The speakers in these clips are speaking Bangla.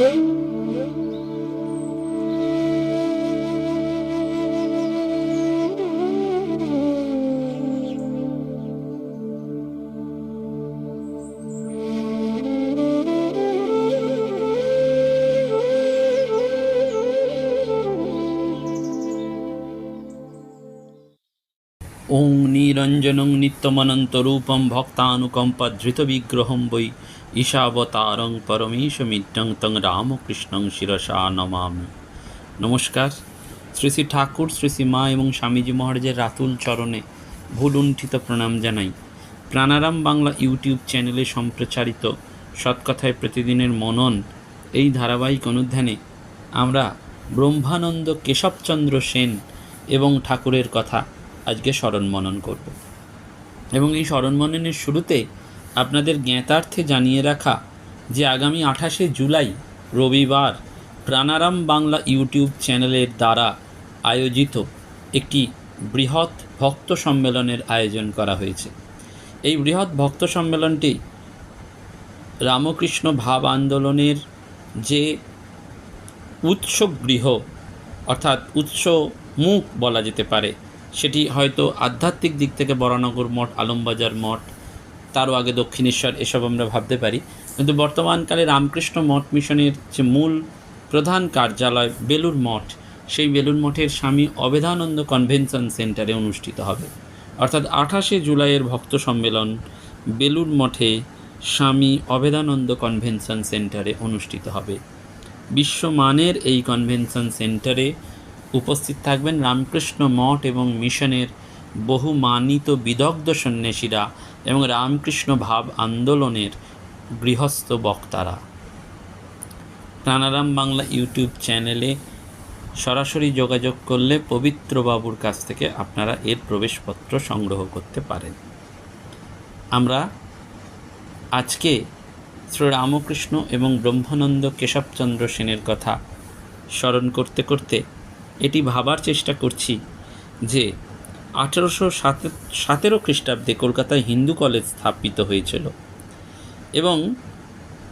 ওং নিরঞ্জনং নিত্যমনন্তরূপম ভক্তানুকম্পধৃতবিগ্রহম বৈ ঈশাবতারং পরমেশমিড্ডং তং রামকৃষ্ণং শিরসা নমামি। নমস্কার। শ্রী শ্রী ঠাকুর শ্রী শ্রী মা এবং স্বামীজি মহারাজের রাতুল চরণে ভুলুণ্ঠিত প্রণাম জানাই। প্রাণারাম বাংলা ইউটিউব চ্যানেলে সম্প্রচারিত সৎকথায় প্রতিদিনের মনন এই ধারাবাহিক অনুধ্যানে আমরা ব্রহ্মানন্দ কেশবচন্দ্র সেন এবং ঠাকুরের কথা আজকে স্মরণ মনন করব। এবং এই স্মরণ মননের শুরুতে আপনাদের জ্ঞাতার্থে জানিয়ে রাখা যে আগামী আঠাশে জুলাই রবিবার প্রাণারাম বাংলা ইউটিউব চ্যানেলের দ্বারা আয়োজিত একটি বৃহৎ ভক্ত সম্মেলনের আয়োজন করা হয়েছে। এই বৃহৎ ভক্ত সম্মেলনটি রামকৃষ্ণ ভাব আন্দোলনের যে উৎস গৃহ অর্থাৎ উৎস মুখ বলা যেতে পারে, সেটি হয়তো আধ্যাত্মিক দিক থেকে বরানগর মঠ, আলমবাজার মঠ তারও আগে দক্ষিণেশ্বর, এসব আমরা ভাবতে পারি। কিন্তু বর্তমানকালে রামকৃষ্ণ মঠ মিশনের যে মূল প্রধান কার্যালয় বেলুর মঠ, সেই বেলুর মঠের স্বামী অবেধানন্দ কনভেনশন সেন্টারে অনুষ্ঠিত হবে। অর্থাৎ আঠাশে জুলাইয়ের ভক্ত সম্মেলন বেলুর মঠে স্বামী অবেদানন্দ কনভেনশন সেন্টারে অনুষ্ঠিত হবে। বিশ্বমানের এই কনভেনশন সেন্টারে উপস্থিত থাকবেন রামকৃষ্ণ মঠ এবং মিশনের বহু মানিত বিদগ্ধ সন্ন্যাসীরা এবং রামকৃষ্ণ ভাব আন্দোলনের গৃহস্থ বক্তারা। প্রাণারাম বাংলা ইউটিউব চ্যানেলে সরাসরি যোগাযোগ করলে পবিত্র বাবুর কাছ থেকে আপনারা এর প্রবেশপত্র সংগ্রহ করতে পারেন। আমরা আজকে শ্রী রামকৃষ্ণ এবং ব্রহ্মানন্দ কেশবচন্দ্র সেনের কথা স্মরণ করতে করতে এটি ভাবার চেষ্টা করছি যে আঠেরোশো সতেরো খ্রিস্টাব্দে কলকাতায় হিন্দু কলেজ স্থাপিত হয়েছিল এবং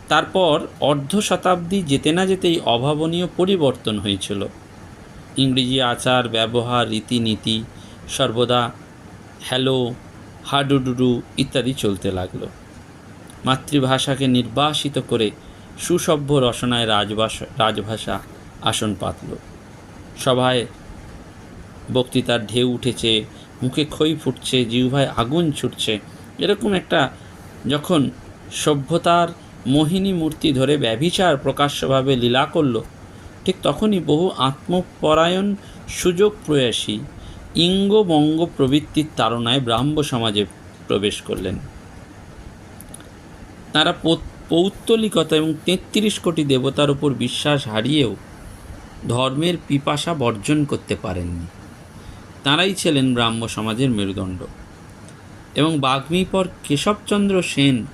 তারপর অর্ধ শতাব্দী যেতে না যেতেই অভাবনীয় পরিবর্তন হয়েছিল। ইংরেজি আচার, ব্যবহার, রীতিনীতি সর্বদা হ্যালো, হাডুডুডু ইত্যাদি চলতে লাগল। মাতৃভাষাকে নির্বাসিত করে সুসভ্য রসনায় রাজভাষা রাজভাষা আসন পাতল। সভায় বক্তৃতার ঢেউ উঠেছে, মুখে ক্ষয় ফুটছে, জিহ্বায় আগুন ছুটছে। এরকম একটা যখন সভ্যতার মোহিনী মূর্তি ধরে ব্যভিচার প্রকাশ্যভাবে লীলা করল, ঠিক তখনই বহু আত্মপরায়ণ সুযোগ প্রয়াসী ইঙ্গ বঙ্গ প্রবৃত্তির তাড়নায় ব্রাহ্ম সমাজে প্রবেশ করলেন। তারা পৌত্তলিকতা এবং তেত্রিশ কোটি দেবতার উপর বিশ্বাস হারিয়েও ধর্মের পিপাসা বর্জন করতে পারেননি। তাঁরাই ছিলেন ব্রাহ্ম সমাজের মেরুদণ্ড। এবং বাগ্মীপর কেশবচন্দ্র সেন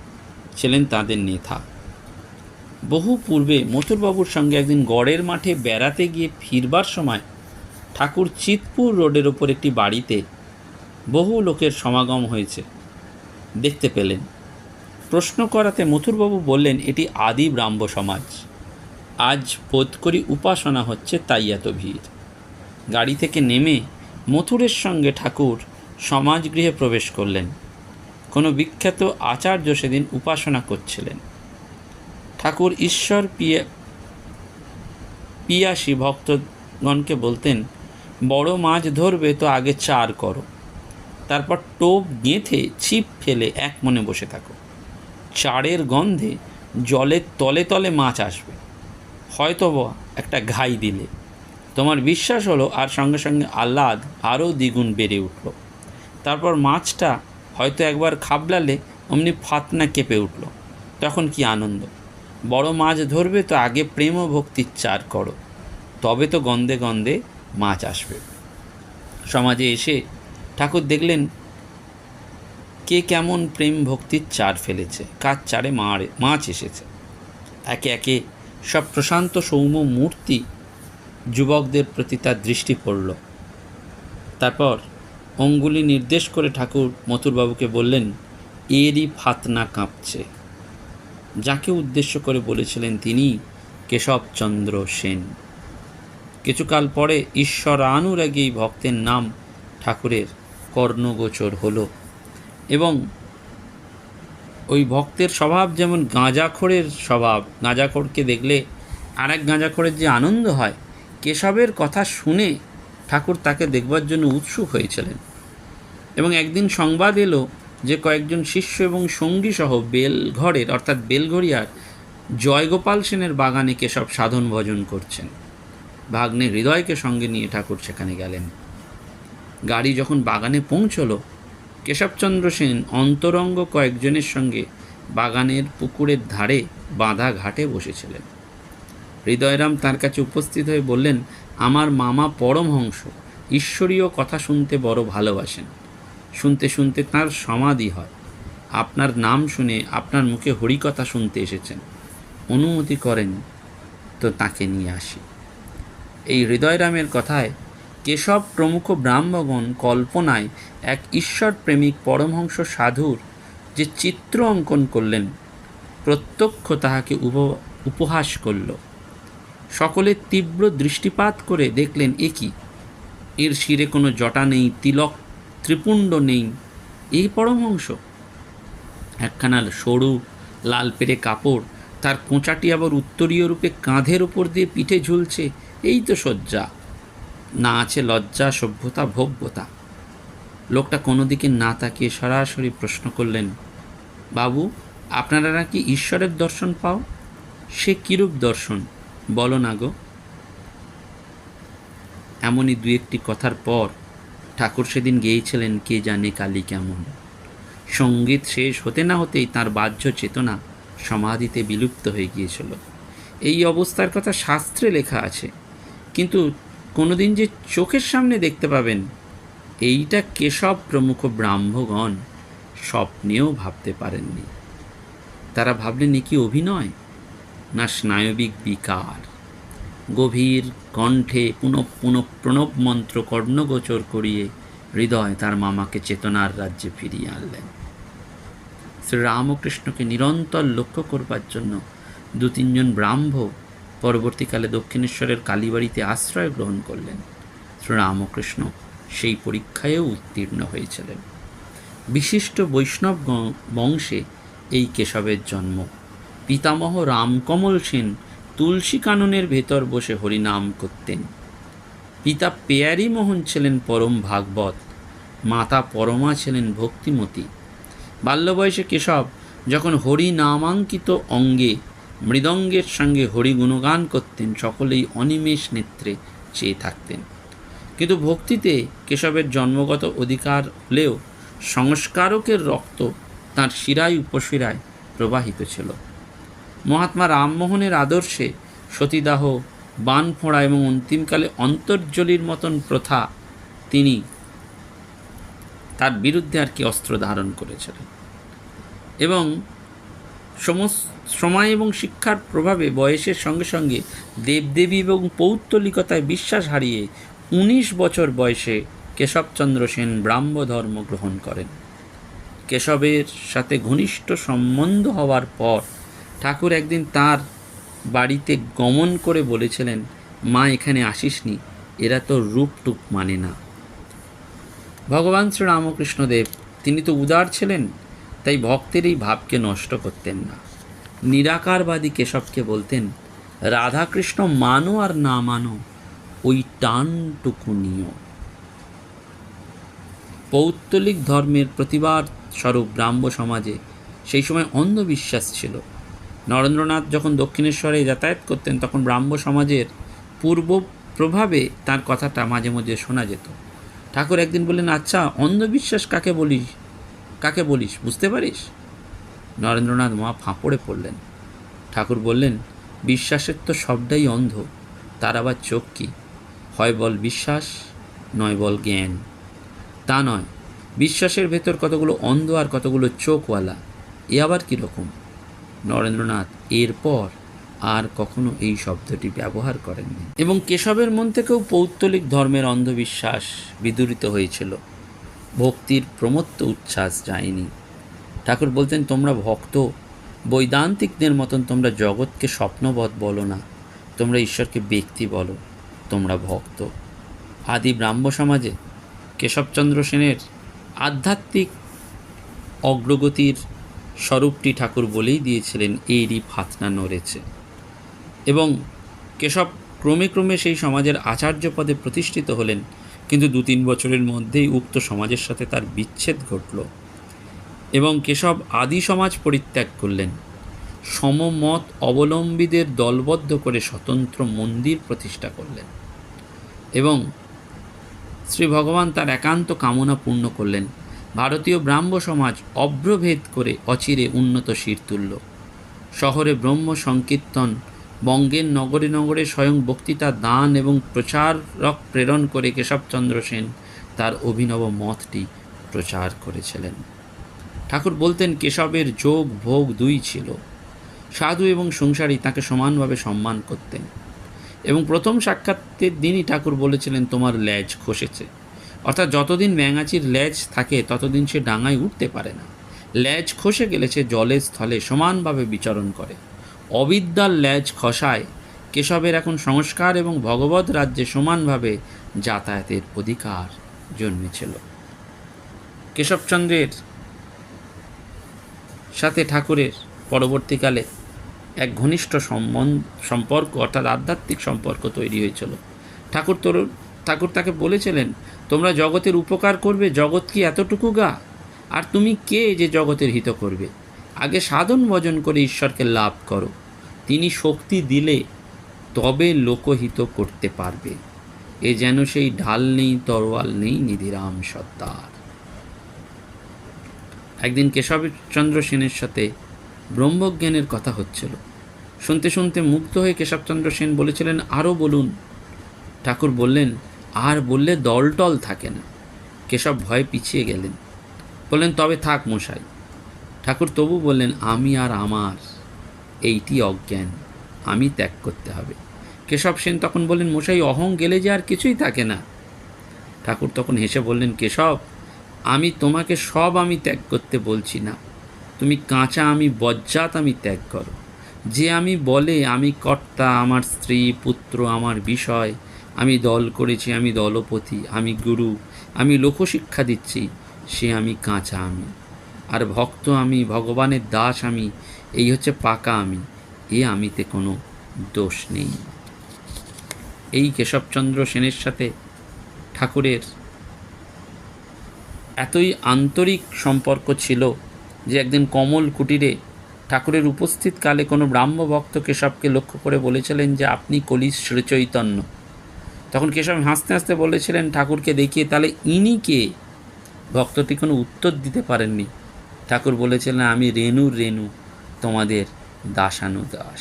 ছিলেন তাদের নেতা। বহু পূর্বে মথুরবাবুর সঙ্গে একদিন গড়ের মাঠে বেড়াতে গিয়ে ফিরবার সময় ঠাকুর চিতপুর রোডের ওপর একটি বাড়িতে বহু লোকের সমাগম হয়েছে। দেখতে পেলেন। প্রশ্ন করাতে মথুরবাবু বললেন, এটি আদি ব্রাহ্ম সমাজ। আজ বোধ করি উপাসনা হচ্ছে তাই এত ভিড় গাড়ি থেকে নেমে মথুরের সঙ্গে ঠাকুর সমাজগৃহে প্রবেশ করলেন। কোনো বিখ্যাত আচার্য সেদিন উপাসনা করছিলেন। ঠাকুর ঈশ্বর পিয়া পিয়াসী ভক্তগণকে বলতেন, বড় মাছ ধরবে তো আগে চার করো। তারপর টোপ গেঁথে ছিপ ফেলে এক মনে বসে থাকো। চারের গন্ধে জলের তলে তলে মাছ আসবে। হয়তো একটা ঘাই দিলে। তোমার বিশ্বাস হলো আর সঙ্গে সঙ্গে আহ্লাদ আরও দ্বিগুণ বেড়ে উঠল। তারপর মাছটা হয়তো একবার খাবলালে অমনি ফাতনা কেঁপে উঠল। তখন কি আনন্দ। বড় মাছ ধরবে তো আগে প্রেম ভক্তির চার করো। তবে তো গন্ধে গন্ধে মাছ আসবে। সমাজে এসে ঠাকুর দেখলেন, কে কেমন প্রেম ভক্তির চার ফেলেছে, কার চারে মারে, মাছ এসেছে। একে একে সব প্রশান্ত সৌম্য মূর্তি যুবকদের প্রতি তার দৃষ্টি পড়ল। তারপর অঙ্গুলি নির্দেশ করে ঠাকুর মথুরবাবুকে বললেন, এরই ফাতনা কাঁপছে। যাকে উদ্দেশ্য করে বলেছিলেন তিনি কেশবচন্দ্র সেন। কিছুকাল পরে ঈশ্বরানুরাগী এই ভক্তের নাম ঠাকুরের কর্ণগোচর হলো এবং ওই ভক্তের স্বভাব যেমন গাঁজাখোরের স্বভাব, গাঁজাখোরকে দেখলে আরেক গাঁজাখোরের যে আনন্দ হয় কেশবের কথা শুনে ঠাকুর তাকে দেখবার জন্য উৎসুক হয়েছিলেন। এবং একদিন সংবাদ এলো যে কয়েকজন শিষ্য এবং সঙ্গী সহ বেলঘরের, অর্থাৎ বেলঘরিয়ার, জয়গোপাল সেনের বাগানে কেশব সাধন ভজন করছেন। ভাগ্নে হৃদয়কে সঙ্গে নিয়ে ঠাকুর সেখানে গেলেন। গাড়ি যখন বাগানে পৌঁছল, কেশবচন্দ্র সেন অন্তরঙ্গ কয়েকজনের সঙ্গে বাগানের পুকুরের ধারে বাঁধা ঘাটে বসেছিলেন। হৃদয়রাম তার কাছে উপস্থিত হয়ে বললেন, আমার মামা পরমহংস, ঈশ্বরীয় কথা শুনতে বড় ভালোবাসেন। শুনতে শুনতে তার সমাধি হয়। আপনার নাম শুনে আপনার মুখে হরিকথা শুনতে এসেছেন। অনুমতি করেন তো তাকে নিয়ে আসি। এই হৃদয়রামের কথায় কেশব প্রমুখ ব্রাহ্মগণ কল্পনায় এক ঈশ্বর প্রেমিক পরমহংস সাধুর যে চিত্র অঙ্কন করলেন, প্রত্যক্ষ তাহাকে উপ- উপহাস করল। সকলে তীব্র দৃষ্টিপাত করে দেখলেন এ কি। এর শিরে কোনো জটা নেই, তিলক, ত্রিপুণ্ড নেই। এই পরমহংস। একখানা সরু, লাল পেরে কাপড়, তার কোঁচাটি আবার উত্তরীয় রূপে কাঁধের উপর দিয়ে পিঠে ঝুলছে, এই তো শয্যা। না আছে লজ্জা, সভ্যতা, ভব্যতা। লোকটা কোনো দিকে না তাকিয়ে সরাসরি প্রশ্ন করলেন, বাবু, আপনারা নাকি ঈশ্বরের দর্শন পাও? সে কিরূপ দর্শন? বলো না গো। এমনই দু একটি কথার পর ঠাকুর সেদিন গেয়েছিলেন কে জানে কালী কেমন। সংগীত শেষ হতে না হতেই তার বাহ্য চেতনা সমাধিতে বিলুপ্ত হয়ে গিয়েছিল। এই অবস্থার কথা শাস্ত্রে লেখা আছে, কিন্তু কোনোদিন যে চোখের সামনে দেখতে পাবেন, এইটা কেশব প্রমুখ ব্রাহ্মগণ স্বপ্নেও ভাবতে পারেননি। তারা ভাবলেন, এ কি অভিনয়? না স্নায়বিক বিকার। গভীর কণ্ঠে পুনঃ পুনঃ প্রণব মন্ত্র কর্ণগোচর করিয়ে হৃদয় তার মামাকে চেতনার রাজ্যে ফিরিয়ে আনলেন। শ্রীরামকৃষ্ণকে নিরন্তর লক্ষ্য করবার জন্য দু তিনজন ব্রাহ্ম পরবর্তীকালে দক্ষিণেশ্বরের কালীবাড়িতে আশ্রয় গ্রহণ করলেন। শ্রীরামকৃষ্ণ সেই পরীক্ষায়ও উত্তীর্ণ হয়েছিলেন। বিশিষ্ট বৈষ্ণব বংশে এই কেশবের জন্ম পিতামহ রামকমল সেন তুলসী কাননের ভেতর বসে হরিনাম করতেন। পিতা পেয়ারি মোহন ছিলেন পরম ভাগবত, মাতা পরমা ছিলেন ভক্তিমতী। বাল্যবয়সে কেশব যখন হরি নামাঙ্কিত অঙ্গে, মৃদঙ্গের সঙ্গে হরি গুণগান করতেন, সকলেই অনিমেষ নেত্রে চেয়ে থাকতেন। কিন্তু ভক্তিতে কেশবের জন্মগত অধিকার হলেও সংস্কারকের রক্ত তাঁর শিরায় উপশিরায় প্রবাহিত ছিল। মহাত্মা রামমোহনের আদর্শে সতীদাহ, বান ফোঁড়া এবং অন্তিমকালে অন্তর্জলির মতন প্রথা তিনি তার বিরুদ্ধে আর কি অস্ত্র ধারণ করেছিলেন। এবং সময় এবং শিক্ষার প্রভাবে বয়সের সঙ্গে সঙ্গে দেবদেবী এবং পৌত্তলিকতায় বিশ্বাস হারিয়ে উনিশ বছর বয়সে কেশবচন্দ্র সেন ব্রাহ্ম ধর্ম গ্রহণ করেন। কেশবের সাথে ঘনিষ্ঠ সম্বন্ধ হওয়ার পর ঠাকুর একদিন তার বাড়িতে গমন করে বলেছিলেন, মা, এখানে আসিসনি, এরা তো রূপটুক মানে না। ভগবান শ্রী রামকৃষ্ণদেব তিনি তো উদার ছিলেন, তাই ভক্তের এই ভাবকে নষ্ট করতেন না। নিরাকারবাদী কেশবকে বলতেন, রাধাকৃষ্ণ, মানো আর না মানো, ওই টানটুকু নিও। পৌত্তলিক ধর্মের প্রতিবাদ স্বরূপ ব্রাহ্ম সমাজে সেই সময় অন্ধবিশ্বাস ছিল। নরেন্দ্রনাথ যখন দক্ষিণেশ্বরে যাতায়াত করতেন, তখন ব্রাহ্ম সমাজের পূর্ব প্রভাবে তার কথাটা মাঝে মাঝে শোনা যেত। ঠাকুর একদিন বললেন আচ্ছা অন্ধবিশ্বাস কাকে বলিস? কাকে বলিস? বুঝতে পারিস? নরেন্দ্রনাথ মা ফাঁপড়ে পড়লেন। ঠাকুর বললেন, বিশ্বাসের তো সবটাই অন্ধ, তার আবার চোখ কি? হয় বল বিশ্বাস, নয় বল জ্ঞান। তা নয়, বিশ্বাসের ভেতর কতগুলো অন্ধ আর কতগুলো চোখওয়ালা, এ আবার কীরকম? নরেন্দ্রনাথ এরপর আর কখনো এই শব্দটি ব্যবহার করেননি। এবং কেশবের মন থেকেও পৌত্তলিক ধর্মের অন্ধবিশ্বাস বিদূরিত হয়েছিল। ভক্তির প্রমত্ত উচ্ছ্বাস যায়নি। ঠাকুর বলতেন, তোমরা ভক্ত, বৈদান্তিকদের মতন তোমরা জগৎকে স্বপ্নবধ বলো না। তোমরা ঈশ্বরকে ব্যক্তি বলো, তোমরা ভক্ত। আদি ব্রাহ্ম সমাজে কেশবচন্দ্র সেনের আধ্যাত্মিক অগ্রগতির স্বরূপটি ঠাকুর বলেই দিয়েছিলেন এরই ফাতনা নড়েছে। এবং কেশব ক্রমে ক্রমে সেই সমাজের আচার্য পদে প্রতিষ্ঠিত হলেন, কিন্তু দু তিন বছরের মধ্যেই উক্ত সমাজের সাথে তার বিচ্ছেদ ঘটল এবং কেশব আদি সমাজ পরিত্যাগ করলেন। সমমত অবলম্বীদের দলবদ্ধ করে স্বতন্ত্র মন্দির প্রতিষ্ঠা করলেন এবং শ্রী ভগবান তার একান্ত কামনা পূর্ণ করলেন। ভারতীয় ব্রাহ্ম সমাজ অভ্রভেদ করে অচিরে উন্নত শির তুলল শহরে ব্রহ্ম সংকীর্তন, বঙ্গের নগরে নগরে স্বয়ং বক্তৃতা, দান এবং প্রচারক প্রেরণ করে কেশবচন্দ্র সেন তার অভিনব মতটি প্রচার করেছিলেন। ঠাকুর বলতেন, কেশবের যোগ ভোগ দুই ছিল। সাধু এবং সংসারী তাকে সমানভাবে সম্মান করতেন। এবং প্রথম সাক্ষাতের দিনই ঠাকুর বলেছিলেন, তোমার ল্যাজ খসেছে। অর্থাৎ যতদিন ব্যাঙাচির ল্যাজ থাকে, ততদিন সে ডাঙায় উঠতে পারে না। ল্যাজ খসে গেলে সে জলের স্থলে সমানভাবে বিচরণ করে। অবিদ্যার ল্যাজ খসায়, কেশবের এখন সংস্কার এবং ভগবত রাজ্যে সমানভাবে যাতায়াতের অধিকার জন্মেছিল। কেশবচন্দ্রের সাথে ঠাকুরের পরবর্তীকালে এক ঘনিষ্ঠ সম্বন্ধ, সম্পর্ক, অর্থাৎ আধ্যাত্মিক সম্পর্ক তৈরি হয়েছিল। ঠাকুর তোর ঠাকুর তাকে বলেছিলেন, তোমরা জগতের উপকার করবে, জগৎ কি এতটুকু গা? আর তুমি কে যে জগতের হিত করবে? আগে সাধন ভজন করে ঈশ্বরকে লাভ করো। তিনি শক্তি দিলে তবে লোকহিত করতে পারবে। এ যেন সেই ঢাল নেই, তরোয়াল নেই, নিধিরাম সত্তার। একদিন কেশবচন্দ্র সেনের সাথে ব্রহ্মজ্ঞানের কথা হচ্ছিল। শুনতে শুনতে মুগ্ধ হয়ে কেশবচন্দ্র সেন বলেছিলেন আরও বলুন। ঠাকুর বললেন আর বললে দলটল থাকে না। কেশব ভয়ে পিছিয়ে গেলেন। বললেন, তবে থাক মশাই। ঠাকুর তবু বললেন, আমি আর আমার এইটি অজ্ঞান। আমি ত্যাগ করতে হবে। কেশব সেন তখন বললেন, মশাই, অহং গেলে যে আর কিছুই থাকে না। ঠাকুর তখন হেসে বললেন, কেশব, আমি তোমাকে সব আমি ত্যাগ করতে বলছি না। তুমি কাঁচা আমি, বজ্জাত আমি ত্যাগ করো। যে আমি বলে আমি কর্তা, আমার স্ত্রী, পুত্র, আমার বিষয় আমি দল করেছি, আমি দলপতি, আমি গুরু, আমি লোকশিক্ষা দিচ্ছি, সে আমি কাঁচা আমি। আর ভক্ত আমি, ভগবানের দাস আমি, এই হচ্ছে পাকা আমি, এ আমিতে কোনো দোষ নেই। এই কেশবচন্দ্র সেনের সাথে ঠাকুরের এতই আন্তরিক সম্পর্ক ছিল যে একদিন কমল কুটিরে ঠাকুরের উপস্থিত কালে কোনো ব্রাহ্ম ভক্ত কেশবকে লক্ষ্য করে বলেছিলেন যে, আপনি কলির শ্রীচৈতন্য। তখন কেশব হাসতে হাসতে বলেছিলেন, ঠাকুরকে দেখিয়ে তাহলে ইনি কে? ভক্তটি কোনো উত্তর দিতে পারেননি। ঠাকুর বলেছিলেন, আমি রেণুর রেণু, তোমাদের দাসানু দাস।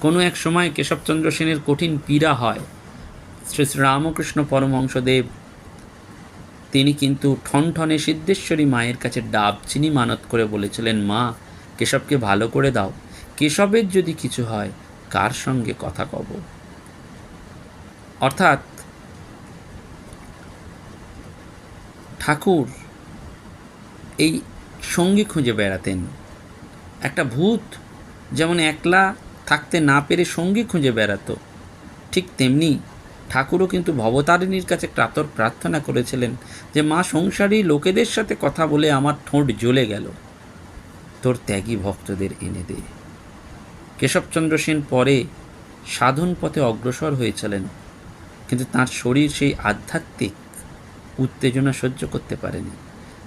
কোনো এক সময় কেশবচন্দ্র সেনের কঠিন পীড়া হয়। শ্রী শ্রীরামকৃষ্ণ পরমহংসদেব, তিনি কিন্তু ঠনঠনে সিদ্ধেশ্বরী মায়ের কাছে ডাব চিনি মানত করে বলেছিলেন, মা, কেশবকে ভালো করে দাও। কেশবের যদি কিছু হয়, কার সঙ্গে কথা কব? অর্থাৎ ঠাকুর এই সঙ্গী খুঁজে বেড়াতেন। একটা ভূত যেমন একলা থাকতে না পেরে সঙ্গী খুঁজে বেড়াতো, ঠিক তেমনি ঠাকুরও কিন্তু ভবতারিণীর কাছে কাতর প্রার্থনা করেছিলেন যে, মা সংসারী, লোকেদের সাথে কথা বলে আমার ঠোঁট জ্বলে গেল। তোর ত্যাগী ভক্তদের এনে দে। কেশবচন্দ্র সেন পরে সাধন পথে অগ্রসর হয়েছিলেন। কিন্তু তার শরীর সেই আধ্যাত্মিক উত্তেজনা সহ্য করতে পারেনি।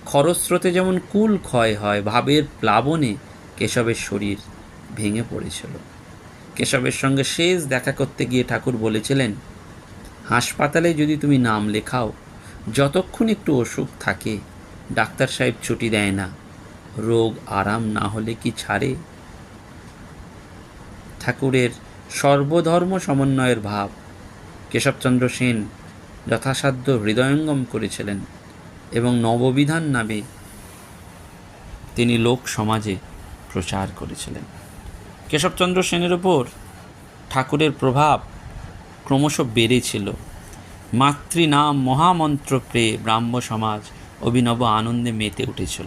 খরস্রোতে যেমন কুল ক্ষয় হয়, ভাবের প্লাবনে কেশবের শরীর ভেঙে পড়েছিল। কেশবের সঙ্গে শেষ দেখা করতে গিয়ে ঠাকুর বলেছিলেন, হাসপাতালে যদি তুমি নাম লেখাও, যতক্ষণ একটু অসুখ থাকে, ডাক্তার সাহেব ছুটি দেয় না। রোগ আরাম না হলে কি ছাড়ে? ঠাকুরের সর্বধর্ম সমন্বয়ের ভাব কেশবচন্দ্র সেন যথাসাধ্য হৃদয়ঙ্গম করেছিলেন এবং নববিধান নামে তিনি লোক সমাজে প্রচার করেছিলেন। কেশবচন্দ্র সেনের ওপর ঠাকুরের প্রভাব ক্রমশ বেড়েছিল। মাতৃনাম মহামন্ত্র প্রেয়ে ব্রাহ্ম সমাজ অভিনব আনন্দে মেতে উঠেছিল।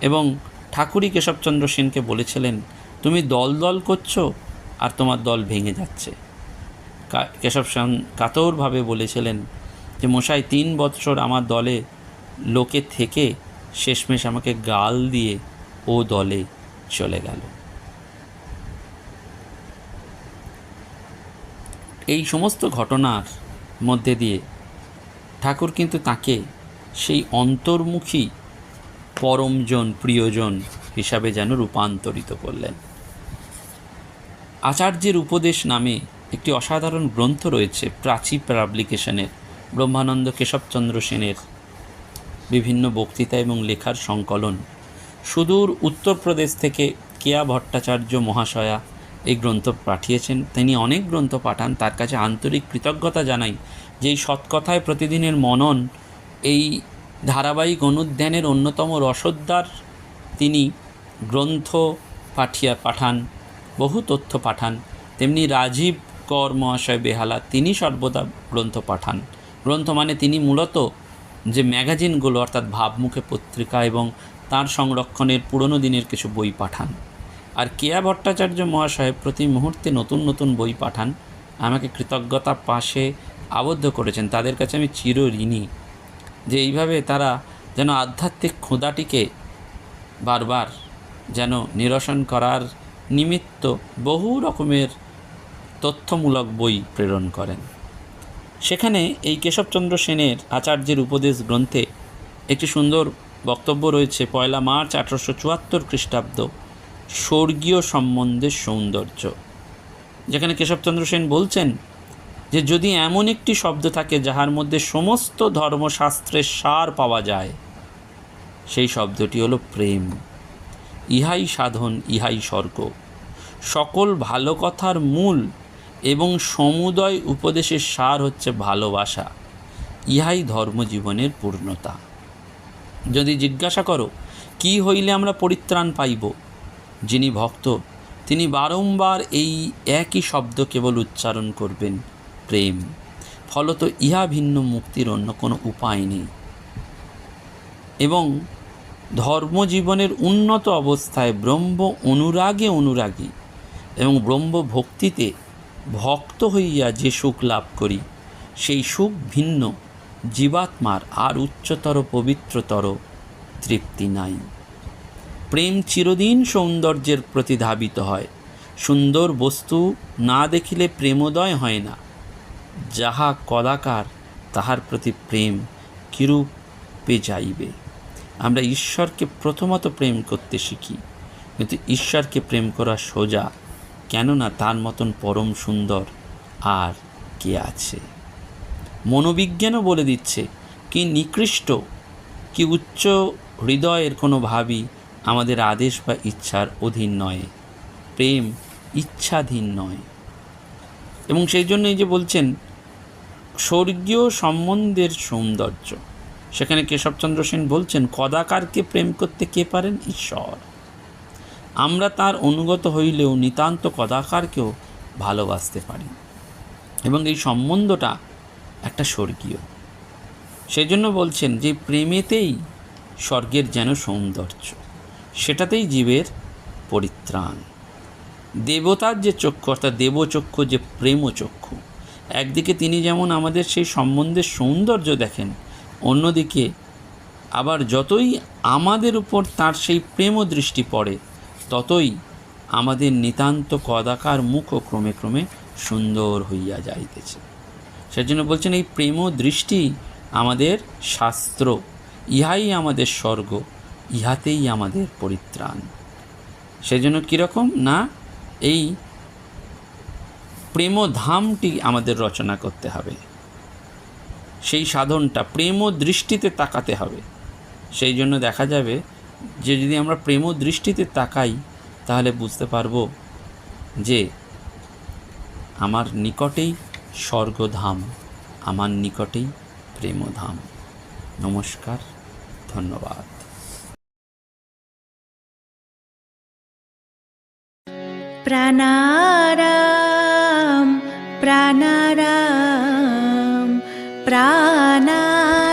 এবং ঠাকুরই কেশবচন্দ্র সেনকে বলেছিলেন, তুমি দল দল করছ আর তোমার দল ভেঙে যাচ্ছে। কেশব সেন কাতরভাবে বলেছিলেন যে, মশাই, তিন বৎসর আমার দলে লোকে থেকে শেষমেশ আমাকে গাল দিয়ে ও দলে চলে গেল। এই সমস্ত ঘটনার মধ্যে দিয়ে ঠাকুর কিন্তু তাকে সেই অন্তর্মুখী পরমজন, প্রিয়জন হিসাবে যেন রূপান্তরিত করলেন। আচার্যের উপদেশ নামে একটি অসাধারণ গ্রন্থ রয়েছে প্রাচী পাবলিকেশনের, ব্রহ্মানন্দ কেশবচন্দ্র সেনের। বিভিন্ন বক্তৃতা এবং লেখার সংকলন। সুদূর উত্তরপ্রদেশ থেকে কেয়া ভট্টাচার্য মহাশয়া এই গ্রন্থ পাঠিয়েছেন। তিনি অনেক গ্রন্থ পাঠান, তার কাছে আন্তরিক কৃতজ্ঞতা জানাই যে এই সৎকথায় প্রতিদিনের মনন, এই ধারাবাহিক অনুধ্যানের অন্যতম রসদ্দার তিনি গ্রন্থ পাঠিয়া পাঠান, বহু তথ্য পাঠান। তেমনি রাজীব কর মহাশয় বেহালা, তিনি সর্বদা গ্রন্থ পাঠান। গ্রন্থ মানে তিনি মূলত যে ম্যাগাজিনগুলো, অর্থাৎ ভাবমুখে পত্রিকা এবং তার সংরক্ষণের পুরনো দিনের কিছু বই পাঠান। আর কেয়া ভট্টাচার্য মহাশয় প্রতি মুহূর্তে নতুন নতুন বই পাঠান। আমাকে কৃতজ্ঞতা পাশে আবদ্ধ করেছেন। তাদের কাছে আমি চির ঋণী। যে এইভাবে তারা যেন আধ্যাত্মিক ক্ষুধাটিকে বারবার যেন নিরসন করার নিমিত্ত বহু রকমের তথ্যমূলক বই প্রেরণ করেন। সেখানে এই কেশবচন্দ্র সেনের আচার্যের উপদেশ গ্রন্থে একটি সুন্দর বক্তব্য রয়েছে, পয়লা মার্চ আঠারোশো চুয়াত্তর খ্রিস্টাব্দ, স্বর্গীয় সম্বন্ধের সৌন্দর্য, যেখানে কেশবচন্দ্র সেন বলছেন যে, যদি এমন একটি শব্দ থাকে যাহার মধ্যে সমস্ত ধর্মশাস্ত্রের সার পাওয়া যায়, সেই শব্দটি হলো প্রেম। ইহাই সাধন, ইহাই স্বর্গ। সকল ভালো কথার মূল এবং সমুদয় উপদেশের সার হচ্ছে ভালোবাসা। ইহাই ধর্মজীবনের পূর্ণতা। যদি জিজ্ঞাসা করো, কি হইলে আমরা পরিত্রাণ পাইব? যিনি ভক্ত, তিনি বারংবার এই একই শব্দ কেবল উচ্চারণ করবেন, প্রেম। ফলত ইহা ভিন্ন মুক্তির অন্য কোনো উপায় নেই। এবং ধর্মজীবনের উন্নত অবস্থায় ব্রহ্ম অনুরাগে অনুরাগী এবং ব্রহ্ম ভক্তিতে ভক্ত হইয়া যে সুখ লাভ করি, সেই সুখ ভিন্ন, জীবাত্মার আর উচ্চতর পবিত্রতর তৃপ্তি নাই। প্রেম চিরদিন সৌন্দর্যের প্রতি ধাবিত হয়, সুন্দর বস্তু না দেখিলে প্রেমোদয় হয় না। যাহা কদাকার তাহার প্রতি প্রেম কিরূপে যাইবে? আমরা ঈশ্বরকে প্রথমত প্রেম করতে শিখি, কিন্তু ঈশ্বরকে প্রেম করা সোজা কেননা তার মতন পরম সুন্দর আর কে আছে? মনোবিজ্ঞানও বলে দিচ্ছে, কি নিকৃষ্ট, কি উচ্চ হৃদয়ের কোনো ভাবই আমাদের আদেশ বা ইচ্ছার অধীন নয়, প্রেম ইচ্ছাধীন নয়। এবং সেই জন্য এই যে বলছেন, স্বর্গীয় সম্বন্ধের সৌন্দর্য। সেখানে কেশবচন্দ্র সেন বলছেন, কদাকারকে প্রেম করতে কে পারেন? ঈশ্বর। আমরা তার অনুগত হইলেও নিতান্ত কদাকারকেও ভালোবাসতে পারি। এবং এই সম্বন্ধটা একটা স্বর্গীয়। সেই জন্য বলছেন যে প্রেমেতেই স্বর্গের যেন সৌন্দর্য, সেটাতেই জীবের পরিত্রাণ। দেবতার যে চক্ষু, অর্থাৎ দেবচক্ষু যে প্রেমচক্ষু, একদিকে তিনি যেমন আমাদের সেই সম্বন্ধের সৌন্দর্য দেখেন, অন্যদিকে আবার যতই আমাদের উপর তার সেই প্রেম দৃষ্টি পড়ে ততই আমাদের নিতান্ত কদাকার মুখও ক্রমে ক্রমে সুন্দর হইয়া যাইতেছে। সেজন্য বলছেন, এই প্রেম দৃষ্টি আমাদের শাস্ত্র, ইহাই আমাদের স্বর্গ, ইহাতেই আমাদের পরিত্রাণ। সেজন্য কীরকম না, এই প্রেমধামটি আমাদের রচনা করতে হবে। সেই সাধনটা প্রেম দৃষ্টিতে তাকাতে হবে। সেই জন্য দেখা যাবে যে যদি আমরা প্রেম দৃষ্টিতে তাকাই, তাহলে বুঝতে পারব যে আমার নিকটেই স্বর্গধাম, আমার নিকটেই প্রেমধাম। নমস্কার, ধন্যবাদ। প্রাণারাম প্রাণারাম প্রাণা